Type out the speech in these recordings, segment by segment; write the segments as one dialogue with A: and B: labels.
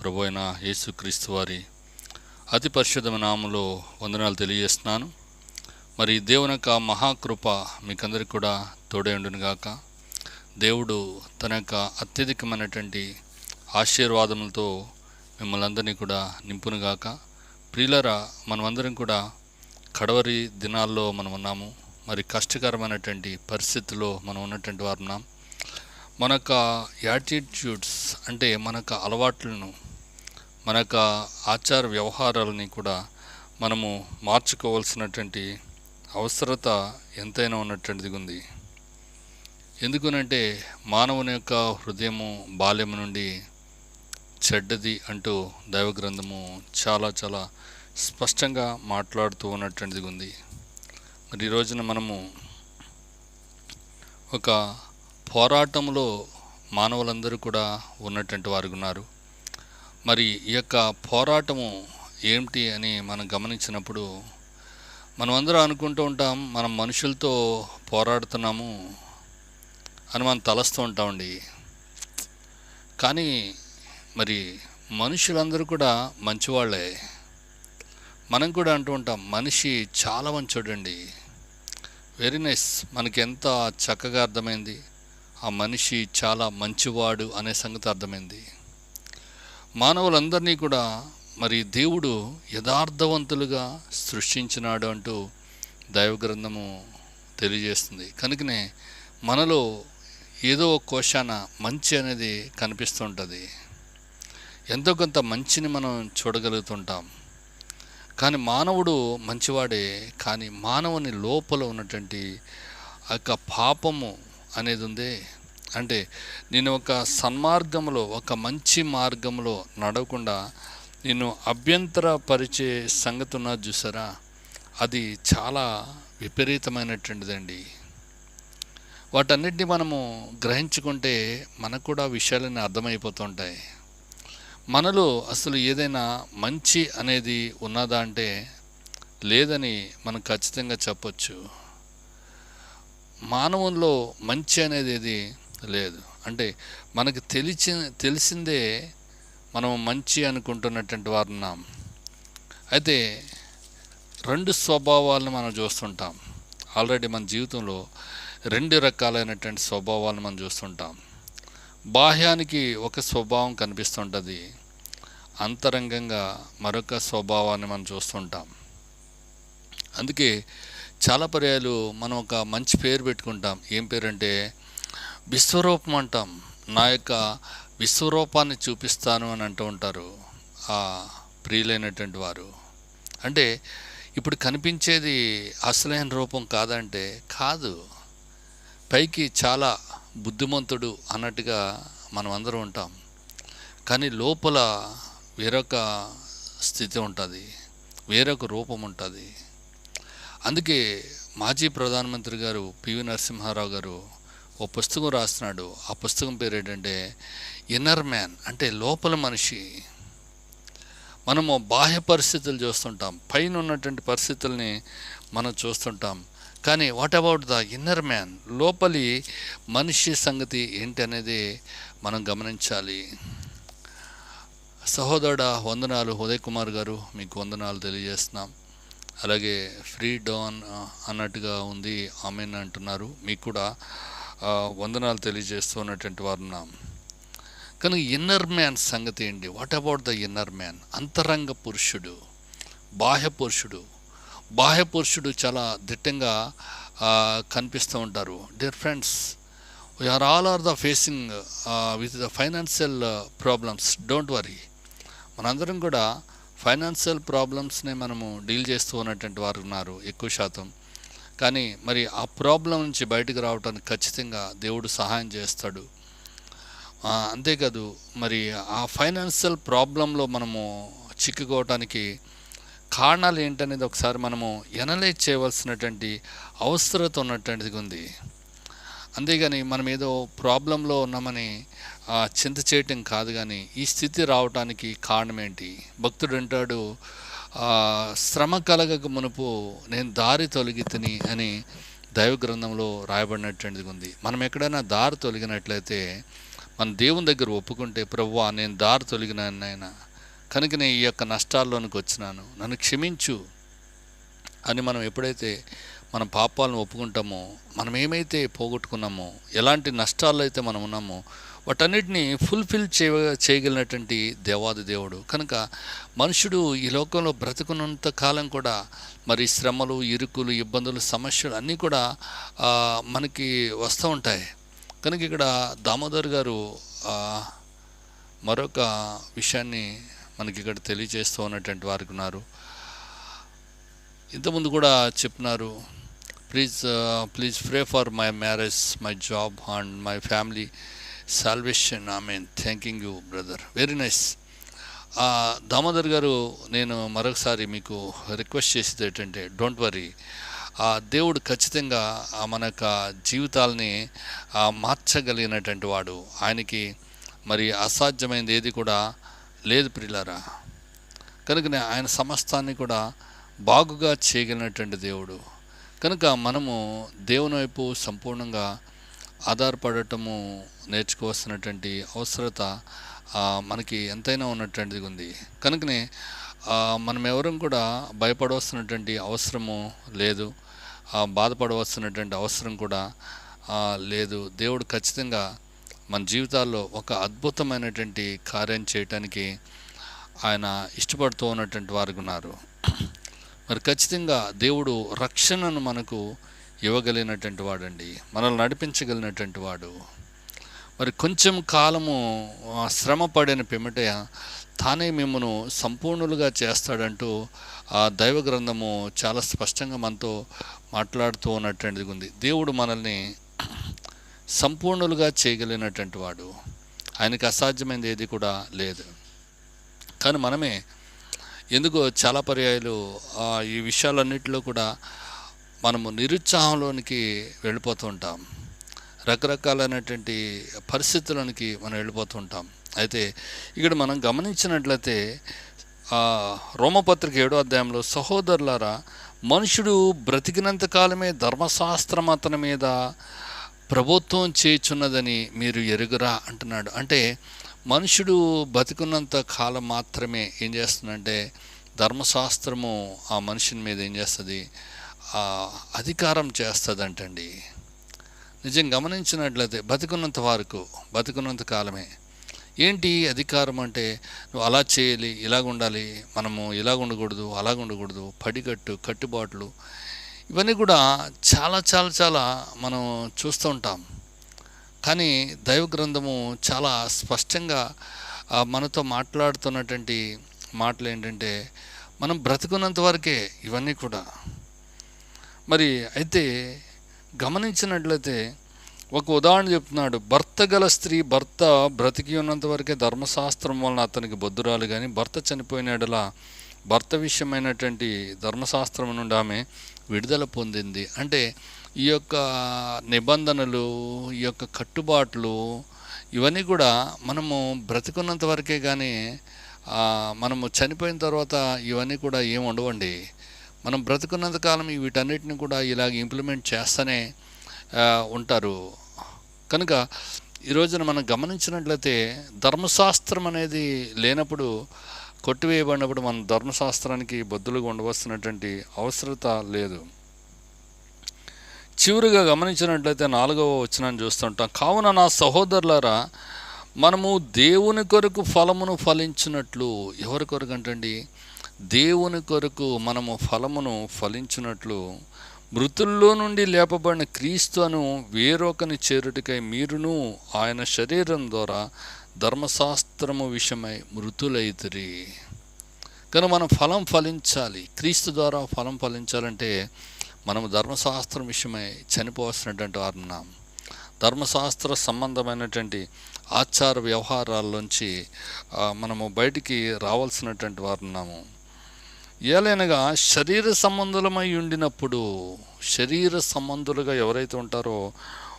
A: ప్రభు అయిన యేసుక్రీస్తు వారి అతి పరిశుద్ధమైన నామంలో వందనాలు తెలియజేస్తున్నాను. మరి దేవుని యొక్క మహాకృప మీకందరికి కూడా తోడే ఉండునుగాక దేవుడు తన యొక్క అత్యధికమైనటువంటి ఆశీర్వాదములతో మిమ్మల్ని అందరినీ కూడా నింపునుగాక ప్రియులరా మనమందరం కూడా కడవరి దినాల్లో మనం ఉన్నాము మరి కష్టకరమైనటువంటి పరిస్థితుల్లో మనం ఉన్నటువంటి వారు ఉన్నాం మన యొక్క యాటిట్యూడ్స్ అంటే మనకు అలవాట్లను మన యొక్క ఆచార వ్యవహారాలని కూడా మనము మార్చుకోవాల్సినటువంటి అవసరత ఎంతైనా ఉన్నటువంటిది ఉంది. ఎందుకనంటే మానవుని యొక్క హృదయము బాల్యము నుండి చెడ్డది అంటూ దైవ గ్రంథము చాలా చాలా స్పష్టంగా మాట్లాడుతూ ఉన్నటువంటిది ఉంది. మరి ఈ రోజున మనము ఒక పోరాటంలో మానవులందరూ కూడా ఉన్నటువంటి వారు ఉన్నారు. మరి ఈ యొక్క పోరాటము ఏమిటి అని మనం గమనించినప్పుడు మనం అందరం అనుకుంటూ ఉంటాం మనం మనుషులతో పోరాడుతున్నాము అని మనం తలస్తూ ఉంటామండి. కానీ మరి మనుషులందరూ కూడా మంచివాళ్ళే మనం కూడా అంటూ ఉంటాం మనిషి చాలా మంచోడండి. వెరీ నైస్ మనకి ఎంత చక్కగా అర్థమైంది. ఆ మనిషి చాలా మంచివాడు అనే సంగతి అర్థమైంది. మానవులందరినీ కూడా మరి దేవుడు యథార్థవంతులుగా సృష్టించినాడు అంటూ దైవ గ్రంథము తెలియజేస్తుంది. కనుకనే మనలో ఏదో ఒక కోశాన మంచి అనేది కనిపిస్తుంటుంది. ఎంతో కొంత మంచిని మనం చూడగలుగుతుంటాం. కానీ మానవుడు మంచివాడే కానీ మానవుని లోపల ఉన్నటువంటి ఆ యొక్క పాపము అనేది ఉంది అంటే నేను ఒక సన్మార్గంలో ఒక మంచి మార్గంలో నడవకుండా నేను అభ్యంతరపరిచే సంగతి ఉన్నా చూసారా? అది చాలా విపరీతమైనటువంటిదండి. వాటన్నిటిని మనము గ్రహించుకుంటే మనకు కూడా విషయాలన్నీ అర్థమైపోతుంటాయి. మనలో అసలు ఏదైనా మంచి అనేది ఉన్నదా అంటే లేదని మనం ఖచ్చితంగా చెప్పొచ్చు. మానవుల్లో మంచి అనేది ఏది లేదు. అంటే మనకు తెలిసి తెలిసిందే మనం మంచి అనుకుంటున్నటువంటి వారు ఉన్నాం. అయితే రెండు స్వభావాలను మనం చూస్తుంటాం. ఆల్రెడీ మన జీవితంలో రెండు రకాలైనటువంటి స్వభావాలను మనం చూస్తుంటాం. బాహ్యానికి ఒక స్వభావం కనిపిస్తుంటుంది. అంతరంగంగా మరొక స్వభావాన్ని మనం చూస్తుంటాం. అందుకే చాలా పర్యాలు మనం ఒక మంచి పేరు పెట్టుకుంటాం. ఏం పేరు అంటే విశ్వరూపం అంటాం. నా యొక్క విశ్వరూపాన్ని చూపిస్తాను అని అంటూ ఉంటారు ఆ ప్రియులైనటువంటి వారు. అంటే ఇప్పుడు కనిపించేది అసలైన రూపం కాదంటే కాదు. పైకి చాలా బుద్ధిమంతుడు అన్నట్టుగా మనం అందరం ఉంటాం. కానీ లోపల వేరొక స్థితి ఉంటుంది. వేరొక రూపం ఉంటుంది. అందుకే మాజీ ప్రధానమంత్రి గారు పివి నరసింహారావు గారు ఓ పుస్తకం రాస్తున్నాడు. ఆ పుస్తకం పేరు ఏంటంటే ఇన్నర్ మ్యాన్ అంటే లోపల మనిషి. మనము బాహ్య పరిస్థితులు చూస్తుంటాం. పైన ఉన్నటువంటి పరిస్థితుల్ని మనం చూస్తుంటాం. కానీ what about the inner man లోపలి మనిషి సంగతి ఏంటి అనేది మనం గమనించాలి. సహోదరుడ వందనాలు. ఉదయ్ కుమార్ గారు మీకు వందనాలు తెలియజేస్తున్నాం. అలాగే ఫ్రీ డాన్ అన్నట్టుగా ఉంది ఆమెన్ అంటున్నారు. మీకు కూడా వందనాలు తెలియజేస్తూ ఉన్నటువంటి వారు ఉన్నాం. కానీ ఇన్నర్ మ్యాన్ సంగతి ఏంటి? What about the inner man అంతరంగ పురుషుడు బాహ్య పురుషుడు. బాహ్య పురుషుడు చాలా దిట్టంగా కనిపిస్తూ ఉంటారు. Dear friends we're all are the facing with the financial problems don't worry మనందరం కూడా ఫైనాన్షియల్ ప్రాబ్లమ్స్ని మనము డీల్ చేస్తూ ఉన్నటువంటి వారు ఉన్నారు ఎక్కువ శాతం. కానీ మరి ఆ ప్రాబ్లం నుంచి బయటకు రావడానికి ఖచ్చితంగా దేవుడు సహాయం చేస్తాడు. అంతేకాదు మరి ఆ ఫైనాన్షియల్ ప్రాబ్లంలో మనము చిక్కుకోవటానికి కారణాలు ఏంటనేది ఒకసారి మనము ఎనలైజ్ చేయవలసినటువంటి అవసరత ఉన్నటువంటిది ఉంది. అంతేగాని మనం ఏదో ప్రాబ్లంలో ఉన్నామని చింత చేయటం కాదు కానీ ఈ స్థితి రావటానికి కారణం ఏంటి? భక్తుడు అంటాడు శ్రమ కలగక మునుపు నేను దారి తొలగి తిని అని దైవ గ్రంథంలో రాయబడినటువంటిది ఉంది. మనం ఎక్కడైనా దారి తొలగినట్లయితే మన దేవుని దగ్గర ఒప్పుకుంటే ప్రభువా నేను దారి తొలగినాను నాయన కనుక నేను ఈ యొక్క నష్టాల్లోనికి వచ్చినాను నన్ను క్షమించు అని మనం ఎప్పుడైతే మన పాపాలను ఒప్పుకుంటామో మనం ఏమైతే పోగొట్టుకున్నామో ఎలాంటి నష్టాల్లో అయితే మనం ఉన్నామో వాటన్నిటిని ఫుల్ఫిల్ చేయ చేయగలిగినటువంటి దేవాది దేవుడు. కనుక మనుషుడు ఈ లోకంలో బ్రతుకున్నంత కాలం కూడా మరి శ్రమలు ఇరుకులు ఇబ్బందులు సమస్యలు అన్నీ కూడా మనకి వస్తూ ఉంటాయి. కనుక ఇక్కడ దామోదర్ గారు మరొక విషయాన్ని మనకి ఇక్కడ తెలియజేస్తూ ఉన్నటువంటి వారికి ఉన్నారు. ఇంతకుముందు కూడా చెప్పినారు please please pray for my marriage my job and my family salvation I mean thanking you brother very nice Damodar garu నేను మరొకసారి మీకు రిక్వెస్ట్ చేసేది ఏంటంటే డోంట్ వరీ ఆ దేవుడు ఖచ్చితంగా ఆ మన యొక్క జీవితాలని మార్చగలిగినటువంటి వాడు. ఆయనకి మరి అసాధ్యమైనది ఏది కూడా లేదు ప్రిలారా కనుకనే ఆయన సమస్తాన్ని కూడా బాగుగా చేయగలిగినటువంటి దేవుడు. కనుక మనము దేవుని వైపు సంపూర్ణంగా ఆధారపడటము నేర్చుకోవాల్సినటువంటి అవసరత మనకి ఎంతైనా ఉన్నటువంటిది ఉంది. కనుకనే మనం ఎవరం కూడా భయపడవలసినటువంటి అవసరము లేదు. బాధపడవలసినటువంటి అవసరం కూడా లేదు. దేవుడు ఖచ్చితంగా మన జీవితాల్లో ఒక అద్భుతమైనటువంటి కార్యం చేయటానికి ఆయన ఇష్టపడుతూ ఉన్నటువంటి వారు ఉన్నారు. మరి ఖచ్చితంగా దేవుడు రక్షణను మనకు ఇవ్వగలిగినటువంటి వాడండి. మనల్ని నడిపించగలిగినటువంటి వాడు. మరి కొంచెం కాలము శ్రమ పడిన పిమ్మట తానే మిమ్మను సంపూర్ణులుగా చేస్తాడంటూ ఆ దైవ గ్రంథము చాలా స్పష్టంగా మనతో మాట్లాడుతూ ఉన్నటువంటిది ఉంది. దేవుడు మనల్ని సంపూర్ణులుగా చేయగలిగినటువంటి వాడు. ఆయనకి అసాధ్యమైనది ఏది కూడా లేదు. కానీ మనమే ఎందుకో చాలా పర్యాయాలు ఈ విషయాలన్నిటిలో కూడా మనము నిరుత్సాహంలోనికి వెళ్ళిపోతూ ఉంటాం. రకరకాలైనటువంటి పరిస్థితులకి మనం వెళ్ళిపోతూ ఉంటాం. అయితే ఇక్కడ మనం గమనించినట్లయితే రోమపత్రిక ఏడో అధ్యాయంలో సహోదరులారా మనుషుడు బ్రతికినంత కాలమే ధర్మశాస్త్రం అతని మీద ప్రభుత్వం చేచున్నదని మీరు ఎరుగురా అంటున్నాడు. అంటే మనుషుడు బతికున్నంత కాలం మాత్రమే ఏం చేస్తుందంటే ధర్మశాస్త్రము ఆ మనిషిని మీద ఏం చేస్తుంది? అధికారం చేస్తుందంటండి. నిజం గమనించినట్లయితే బతికున్నంత వరకు బతికున్నంత కాలమే. ఏంటి అధికారం అంటే? నువ్వు అలా చేయాలి ఇలాగ ఉండాలి మనము ఇలాగ ఉండకూడదు అలాగ ఉండకూడదు పడికట్టు కట్టుబాట్లు. ఇవన్నీ కూడా చాలా చాలా చాలా మనం చూస్తూ ఉంటాం. కానీ దైవ గ్రంథము చాలా స్పష్టంగా మనతో మాట్లాడుతున్నటువంటి మాటలు ఏంటంటే మనం బ్రతుకున్నంత వరకే ఇవన్నీ కూడా. మరి అయితే గమనించినట్లయితే ఒక ఉదాహరణ చెప్తున్నాడు. భర్త గల స్త్రీ భర్త బ్రతికి ఉన్నంత వరకే ధర్మశాస్త్రం వలన అతనికి బొద్దురాలు కానీ భర్త చనిపోయినడలా భర్త విషయమైనటువంటి ధర్మశాస్త్రం నుండి ఆమె విడుదల పొందింది. అంటే ఈ యొక్క నిబంధనలు ఈ యొక్క కట్టుబాట్లు ఇవన్నీ కూడా మనము బ్రతికున్నంత వరకే కానీ మనము చనిపోయిన తర్వాత ఇవన్నీ కూడా ఏమి ఉండవండి. మనం బ్రతుకున్నంత కాలం వీటన్నిటిని కూడా ఇలాగ ఇంప్లిమెంట్ చేస్తూనే ఉంటారు. కనుక ఈరోజున మనం గమనించినట్లయితే ధర్మశాస్త్రం అనేది లేనప్పుడు కొట్టివేయబడినప్పుడు మనం ధర్మశాస్త్రానికి బద్దులుగా ఉండవలసినటువంటి అవసరత లేదు. చివరిగా గమనించినట్లయితే నాలుగవ వచనాన్ని చూస్తుంటాం. కావున నా సహోదరులారా మనము దేవుని కొరకు ఫలమును ఫలించినట్లు ఎవరి కొరకు అంటండి? దేవుని కొరకు మనము ఫలమును ఫలించినట్లు మృతుల్లో నుండి లేపబడిన క్రీస్తును వేరొకని చేరుటికై మీరును ఆయన శరీరం ద్వారా ధర్మశాస్త్రము విషయమై మృతులైతిరి. కనుక మనం ఫలం ఫలించాలి క్రీస్తు ద్వారా ఫలం ఫలించాలంటే మనము ధర్మశాస్త్రం విషయమై చనిపోవాల్సినటువంటి వారున్నాం ధర్మశాస్త్ర సంబంధమైనటువంటి ఆచార వ్యవహారాల్లోంచి మనము బయటికి రావాల్సినటువంటి వారున్నాము ఏలైనగా శరీర సంబంధులమై ఉండినప్పుడు శరీర సంబంధులుగా ఎవరైతే ఉంటారో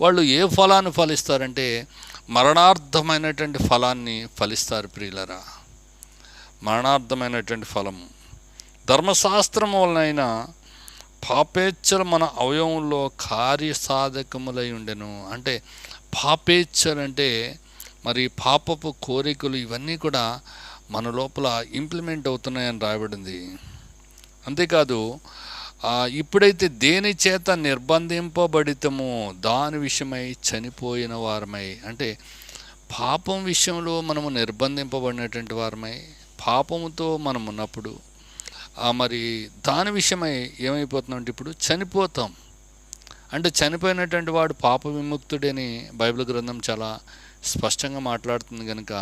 A: వాళ్ళు ఏ ఫలాన్ని ఫలిస్తారంటే మరణార్థమైనటువంటి ఫలాన్ని ఫలిస్తారు ప్రియులరా. మరణార్థమైనటువంటి ఫలం ధర్మశాస్త్రం వలనైనా పాపేచ్ఛలు మన అవయవంలో కార్యసాధకములై ఉండెను. అంటే పాపేచ్ఛలు అంటే మరి పాపపు కోరికలు ఇవన్నీ కూడా మన లోపల ఇంప్లిమెంట్ అవుతున్నాయని రాయబడింది. అంతేకాదు ఇప్పుడైతే దేని చేత నిర్బంధింపబడితమో దాని విషయమై చనిపోయిన వారమై అంటే పాపం విషయంలో మనము నిర్బంధింపబడినటువంటి వారమై పాపముతో మనం ఉన్నప్పుడు మరి దాని విషయమై ఏమైపోతున్నాం ఇప్పుడు చనిపోతాం. అంటే చనిపోయినటువంటి వాడు పాప విముక్తుడని బైబిల్ గ్రంథం చాలా స్పష్టంగా మాట్లాడుతుంది కనుక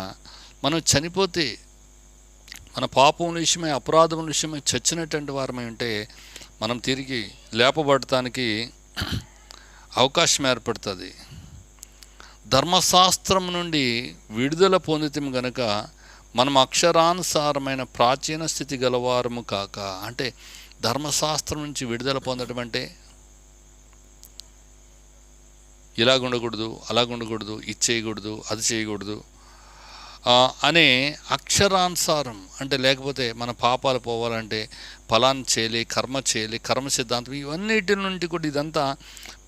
A: మనం చనిపోతే మన పాపం విషయమై అపరాధముల విషయమై చచ్చినటువంటి వారమై ఉంటే మనం తిరిగి లేపబడటానికి అవకాశం ఏర్పడుతుంది. ధర్మశాస్త్రం నుండి విడుదల పొందితం గనుక మనం అక్షరానుసారమైన ప్రాచీన స్థితి గలవారము కాక అంటే ధర్మశాస్త్రం నుంచి విడుదల పొందడం అంటే ఇలాగ ఉండకూడదు అలాగ ఉండకూడదు ఇది చేయకూడదు అది చేయకూడదు అనే అక్షరానుసారం అంటే లేకపోతే మన పాపాలు పోవాలంటే ఫలాన్ని చేయాలి కర్మ చేయాలి కర్మ సిద్ధాంతం ఇవన్నిటి నుండి కూడా ఇదంతా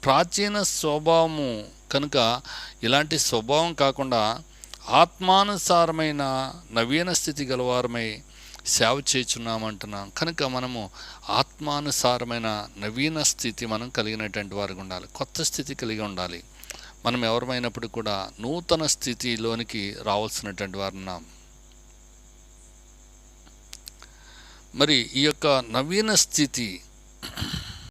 A: ప్రాచీన స్వభావము. కనుక ఇలాంటి స్వభావం కాకుండా ఆత్మానుసారమైన నవీన స్థితి గలవారమై సేవ చేస్తున్నామంటున్నాం. కనుక మనము ఆత్మానుసారమైన నవీన స్థితి మనం కలిగినటువంటి వారికి ఉండాలి. కొత్త స్థితి కలిగి ఉండాలి. మనం ఎవరమైనప్పుడు కూడా నూతన స్థితిలోనికి రావాల్సినటువంటి వారు ఉన్నాం. మరి ఈ యొక్క నవీన స్థితి